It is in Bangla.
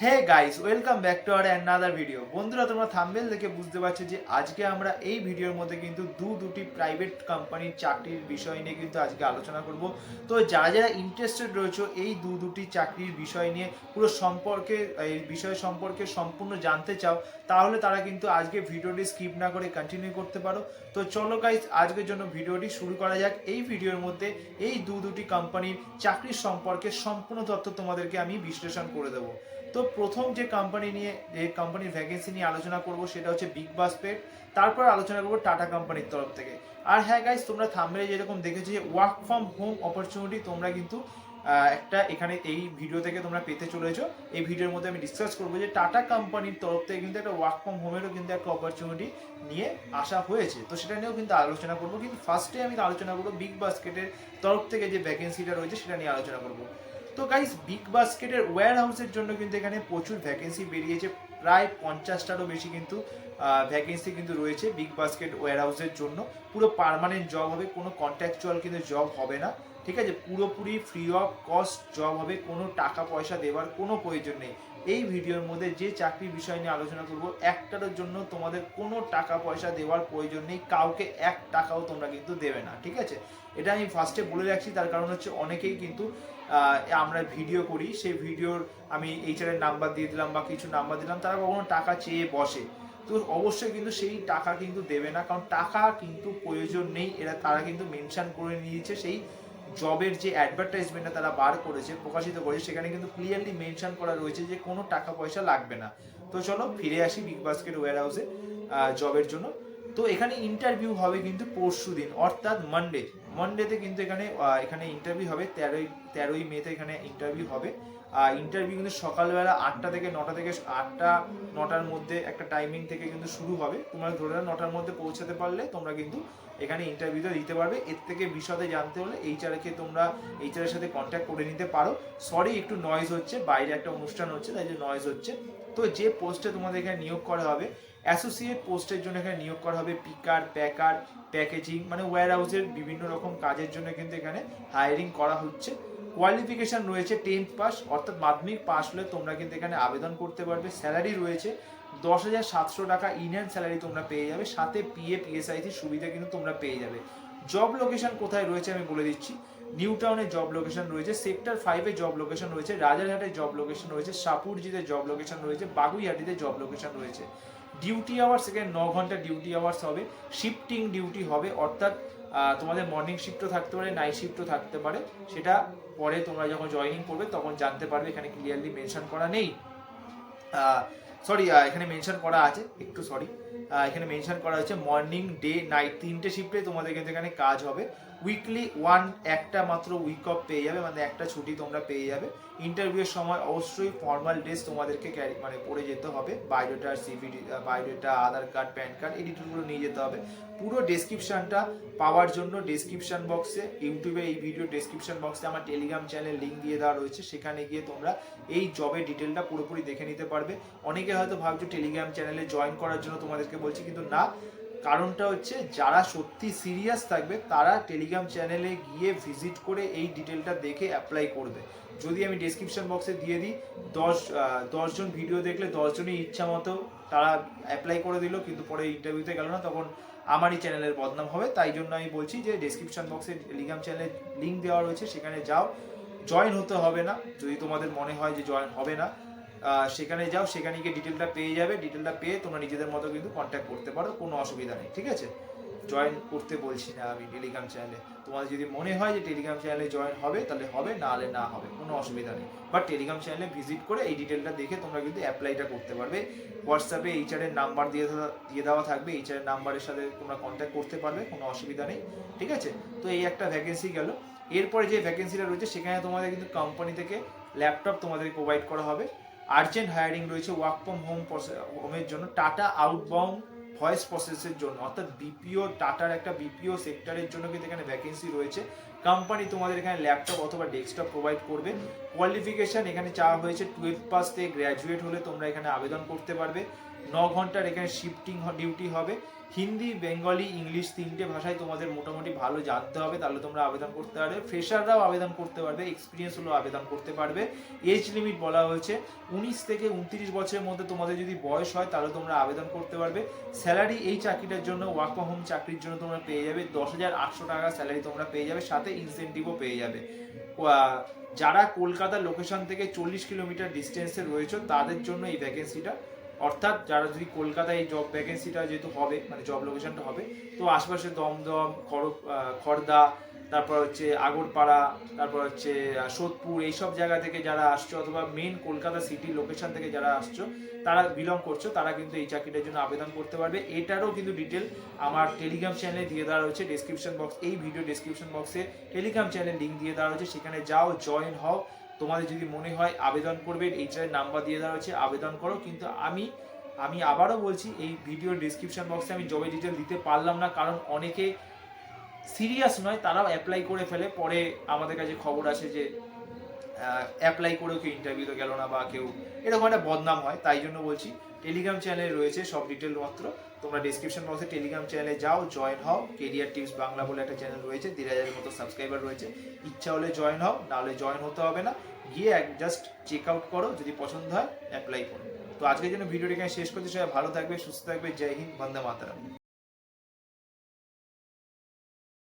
Hey guys welcome back to R another video বন্ধুরা, তোমরা থাম্বেল দেখে বুঝতে পারছ যে আজকে আমরা এই ভিডিওর মধ্যে কিন্তু দু দুটি প্রাইভেট কোম্পানির চাকরির বিষয় নিয়ে কিন্তু আজকে আলোচনা করব। তো যারা যারা ইন্টারেস্টেড রয়েছে এই দু দুটি চাকরির বিষয় নিয়ে, পুরো সম্পর্কে, এই বিষয় সম্পর্কে সম্পূর্ণ জানতে চাও, তাহলে তারা কিন্তু আজকে ভিডিওটি স্কিপ না করে কন্টিনিউ করতে পারো। তো চলো গাইস আজকের জন্য ভিডিওটি শুরু করা যাক। এই ভিডিওর মধ্যে এই দু দুটি কোম্পানির চাকরির সম্পর্কে সম্পূর্ণ তথ্য তোমাদেরকে আমি বিশ্লেষণ করে দেবো। তো প্রথম যে কোম্পানি নিয়ে, যে কোম্পানির ভ্যাকেন্সি নিয়ে আলোচনা করব সেটা হচ্ছে বিগ বাসপেট তারপর আলোচনা করব টাটা কোম্পানির তরফ থেকে। আর হ্যাঁ গাইস তোমরা থামলে যেরকম দেখেছ যে ওয়ার্ক ফ্রম হোম অপরচুনিটি তোমরা কিন্তু একটা এখানে এই ভিডিও থেকে তোমরা পেতে চলেছো। এই ভিডিওর মধ্যে আমি ডিসকাস করব যে টাটা কোম্পানির তরফ থেকে কিন্তু একটা ওয়ার্ক ফ্রম হোমেরও কিন্তু একটা অপরচুনিটি নিয়ে আসা হয়েছে। তো সেটা নিয়েও কিন্তু আলোচনা করব। কিন্তু ফার্স্টে আমি আলোচনা করব বিগ বাস্কেটের তরফ থেকে যে ভ্যাকেন্সিটা রয়েছে সেটা নিয়ে আলোচনা করব। তো গাইস বিগ বাস্কেটের ওয়্যার হাউসের জন্য কিন্তু এখানে প্রচুর ভ্যাকেন্সি বেরিয়েছে। প্রায় পঞ্চাশটারও বেশি কিন্তু ভ্যাকেন্সি কিন্তু রয়েছে বিগ বাস্কেট ওয়্যার হাউসের জন্য। পুরো পারমানেন্ট জব হবে, কোনো কন্ট্রাকচুয়াল কিন্তু জব হবে না। ঠিক আছে? পুরোপুরি ফ্রি অফ কস্ট জব হবে, কোনো টাকা পয়সা দেওয়ার কোনো প্রয়োজন নেই। এই ভিডিওর মধ্যে যে চাকরির বিষয় নিয়ে আলোচনা করব একটার জন্য তোমাদের কোনো টাকা পয়সা দেওয়ার প্রয়োজন নেই, কাউকে এক টাকাও তোমরা কিন্তু দেবে না, ঠিক আছে? এটা আমি ফার্স্টে বলে রাখছি, তার কারণ হচ্ছে অনেকেই কিন্তু আমরা ভিডিও করি, সেই ভিডিওর আমি এইচআরের নাম্বার দিয়ে দিলাম বা কিছু নাম্বার দিলাম, তারা কখনো টাকা চেয়ে বসে। তো অবশ্যই কিন্তু সেই টাকা কিন্তু দেবে না, কারণ টাকা কিন্তু প্রয়োজন নেই, এরা তারা কিন্তু মেনশন করে নিয়েছে সেই জবের যে অ্যাডভার্টাইজমেন্টটা তারা বার করেছে, প্রকাশিত করেছে, সেখানে কিন্তু ক্লিয়ারলি মেনশন করা রয়েছে যে কোনো টাকা পয়সা লাগবে না। তো চলো ফিরে আসি বিগ বাস্কেট ওয়্যার হাউসে জবের জন্য। তো এখানে ইন্টারভিউ হবে কিন্তু পরশু দিন, অর্থাৎ মানডে মানডেতে কিন্তু এখানে এখানে ইন্টারভিউ হবে, তেরোই তেরোই মেতে এখানে ইন্টারভিউ হবে। আর ইন্টারভিউ কিন্তু সকালবেলা আটটা থেকে নটা থেকে আটটা, নটার মধ্যে একটা টাইমিং থেকে কিন্তু শুরু হবে। তোমরা ধরে নাও নটার মধ্যে পৌঁছাতে পারলে তোমরা কিন্তু এখানে ইন্টারভিউটা দিতে পারবে। এর থেকে বিশদে জানতে হলে এইচআরকে তোমরা এইচআরের সাথে কন্ট্যাক্ট করে নিতে পারো। সরি একটু নয়েজ হচ্ছে, বাইরে একটা অনুষ্ঠান হচ্ছে, তাই যে নয়েজ হচ্ছে। তো যে পোস্টে তোমাদের এখানে নিয়োগ করা হবে অ্যাসোসিয়েট পোস্টের জন্য এখানে নিয়োগ করা হবে পিকার প্যাকার প্যাকেজিং মানে ওয়্যার হাউসের বিভিন্ন রকম কাজের জন্য কিন্তু এখানে হায়ারিং করা হচ্ছে। কোয়ালিফিকেশন রয়েছে টেন্থ পাস অর্থাৎ মাধ্যমিক পাস হলে তোমরা কিন্তু এখানে আবেদন করতে পারবে। স্যালারি রয়েছে দশ হাজার সাতশো টাকা ইনহ্যান্ড স্যালারি তোমরা পেয়ে যাবে, সাথে পিএ পিএসআইসি সুবিধা কিন্তু তোমরা পেয়ে যাবে। জব লোকেশন কোথায় রয়েছে আমি বলে দিচ্ছি। নিউ টাউনে জব লোকেশন রয়েছে সেক্টর ফাইভে জব লোকেশন রয়েছে রাজারহাটে জব লোকেশন রয়েছে সাপুরজিতে জব লোকেশন রয়েছে বাগুইহাটিতে জব লোকেশন রয়েছে। ডিউটি আওয়ার্স এখানে ন ঘণ্টা ডিউটি আওয়ার্স হবে শিফটিং ডিউটি হবে, অর্থাৎ তোমাদের মর্নিং শিফটও থাকতে পারে নাইট শিফটও থাকতে পারে। সেটা পরে তোমরা যখন জয়েনিং করবে, তখন জানতে পারবে, এখানে ক্লিয়ারলি মেনশন করা নেই। সরি এখানে মেনশন করা আছে, একটু সরি এখানে মেনশন করা হয়েছে মর্নিং ডে নাইট তিনটে শিফটে তোমাদের কিন্তু এখানে কাজ হবে। উইকলি ওয়ান একটা মাত্র উইক অফ পেয়ে যাবে মানে একটা ছুটি তোমরা পেয়ে যাবে। ইন্টারভিউয়ের সময় অবশ্যই ফর্মাল ড্রেস তোমাদেরকে ক্যারি মানে পরে যেতে হবে। Biodata CV biodata Aadhaar card PAN card এই ডিটেলগুলো নিয়ে যেতে হবে। পুরো ডেসক্রিপশনটা পাওয়ার জন্য ডেসক্রিপশন বক্সে ইউটিউবে এই ভিডিও ডেসক্রিপশন বক্সে আমার টেলিগ্রাম চ্যানেল লিঙ্ক দিয়ে দেওয়া রয়েছে। সেখানে গিয়ে তোমরা এই জবের ডিটেলটা পুরোপুরি দেখে নিতে পারবে। অনেকে হয়তো ভাবছ টেলিগ্রাম চ্যানেলে জয়েন করার জন্য তোমাদেরকে বলছি, কিন্তু না। কারণটা হচ্ছে যারা সত্যি সিরিয়াস থাকবে, তারা টেলিগ্রাম চ্যানেলে গিয়ে ভিজিট করে এই ডিটেলটা দেখে অ্যাপ্লাই করবে। যদি আমি ডেসক্রিপশন বক্সে দিয়ে দিই, দশ দশজন ভিডিও দেখলে দশজনই ইচ্ছা মতো তারা অ্যাপ্লাই করে দিল, কিন্তু পরে ইন্টারভিউতে গেল না, তখন আমারই চ্যানেলের বদনাম হবে। তাই জন্য আমি বলছি যে ডেসক্রিপশন বক্সে টেলিগ্রাম চ্যানেলের লিঙ্ক দেওয়া রয়েছে, সেখানে যাও। জয়েন হতে হবে না। যদি তোমাদের মনে হয় যে জয়েন হবে না সেখানে যাও, সেখানে গিয়ে ডিটেলটা পেয়ে যাবে। ডিটেলটা পেয়ে তোমরা নিজেদের মতো কিন্তু কন্ট্যাক্ট করতে পারো, কোনো অসুবিধা নেই, ঠিক আছে? জয়েন করতে বলছি না আমি টেলিগ্রাম চ্যানেলে তোমাদের যদি মনে হয় যে টেলিগ্রাম চ্যানেলে জয়েন হবে, তাহলে হবে, না হলে না হবে, কোনো অসুবিধা নেই। বাট টেলিগ্রাম চ্যানেলে ভিজিট করে এই ডিটেলটা দেখে তোমরা কিন্তু অ্যাপ্লাইটা করতে পারবে। হোয়াটসঅ্যাপে এইচআরের নাম্বার দিয়ে দিয়ে দেওয়া থাকবে এইচআরের নাম্বারের সাথে তোমরা কন্ট্যাক্ট করতে পারবে, কোনো অসুবিধা নেই, ঠিক আছে? তো এই একটা ভ্যাকেন্সি গেল। এরপরে যে ভ্যাকেন্সিটা রয়েছে, সেখানে তোমাদের কিন্তু কোম্পানি থেকে ল্যাপটপ তোমাদের প্রোভাইড করা হবে। আর্জেন্ট হায়ারিং রয়েছে ওয়ার্ক ফ্রম হোম হোমের জন্য। টাটা আউটবাউন্ড ভয়েস প্রসেসের জন্য। অর্থাৎ বিপিও টাটার একটা বিপিও সেক্টরের জন্য কিন্তু এখানে ভ্যাকেন্সি রয়েছে। কোম্পানি তোমাদের এখানে ল্যাপটপ অথবা ডেস্কটপ প্রোভাইড করবে। কোয়ালিফিকেশান এখানে চাওয়া হয়েছে টুয়েলভ পাস থেকে গ্র্যাজুয়েট হলে তোমরা এখানে আবেদন করতে পারবে। ন ঘণ্টার এখানে শিফটিং ডিউটি হবে। হিন্দি, বেঙ্গলি, ইংলিশ তিনটে ভাষায় তোমাদের মোটামুটি ভালো জানতে হবে, তাহলে তোমরা আবেদন করতে পারবে। ফ্রেশাররাও আবেদন করতে পারবে এক্সপিরিয়েন্স হলেও আবেদন করতে পারবে। এজ লিমিট বলা হয়েছে। উনিশ থেকে উনত্রিশ বছরের মধ্যে তোমাদের যদি বয়স হয়, তাহলে তোমরা আবেদন করতে পারবে। স্যালারি এই চাকরিটার জন্য ওয়ার্ক হোম চাকরির জন্য তোমরা পেয়ে যাবে। দশ হাজার আটশো টাকা স্যালারি তোমরা পেয়ে যাবে, সাথে ইনসেন্টিভও পেয়ে যাবে। যারা কলকাতার লোকেশন থেকে চল্লিশ কিলোমিটার ডিস্টেন্সে রয়েছে, তাদের জন্য এই ভ্যাকেন্সিটা অর্থাৎ যারা যদি কলকাতায় এই জব ভ্যাকেন্সিটা যেহেতু হবে মানে জব লোকেশনটা হবে তো আশপাশে দমদম আহ, খড়দা তারপর হচ্ছে আগরপাড়া তারপর হচ্ছে সোদপুর এইসব জায়গা থেকে যারা আসছো অথবা মেন কলকাতা সিটি লোকেশন থেকে যারা আসছো তারা বিলং করছ তারা কিন্তু এই চাকরিটার জন্য আবেদন করতে পারবে। এটারও কিন্তু ডিটেল আমার টেলিগ্রাম চ্যানেলে দিয়ে দেওয়া রয়েছে ডেসক্রিপশন বক্স এই ভিডিও ডেসক্রিপশন বক্সে টেলিগ্রাম চ্যানেল লিঙ্ক দিয়ে দেওয়া রয়েছে সেখানে যাও জয়েন হও। তোমাদের যদি মনে হয় আবেদন করবে এইচআর নাম্বার দিয়ে দেওয়া হয়েছে, আবেদন করো। কিন্তু আমি আমি আবারও বলছি, এই ভিডিওর ডিসক্রিপশন বক্সে আমি জবে ডিটেল দিতে পারলাম না, কারণ অনেকে সিরিয়াস নয়, তারাও অ্যাপ্লাই করে ফেলে। পরে আমাদের কাছে খবর আসে যে অ্যাপ্লাই করেও কেউ ইন্টারভিউতে গেল না বা কেউ, এরকম একটা বদনাম হয়, তাই জন্য বলছি টেলিগ্রাম চ্যানেল রয়েছে সব ডিটেল মাত্র। তোমরা ডিসক্রিপশন বক্সে টেলিগ্রাম চ্যানেলে যাও জয়েন হও। কেরিয়ার টিপস বাংলা বলে একটা চ্যানেল রয়েছে, দেড় হাজারের মতো সাবস্ক্রাইবার রয়েছে। ইচ্ছা হলে জয়েন হও নাহলে জয়েন হতে হবে না। গিয়ে এক জাস্ট চেক আউট করো, যদি পছন্দ হয় অ্যাপ্লাই করো। তো আজকের জন্য ভিডিওটি এখানে শেষ করতে সবাই ভালো থাকবে, সুস্থ থাকবে। জয় হিন্দ, বন্দে মাতারাম।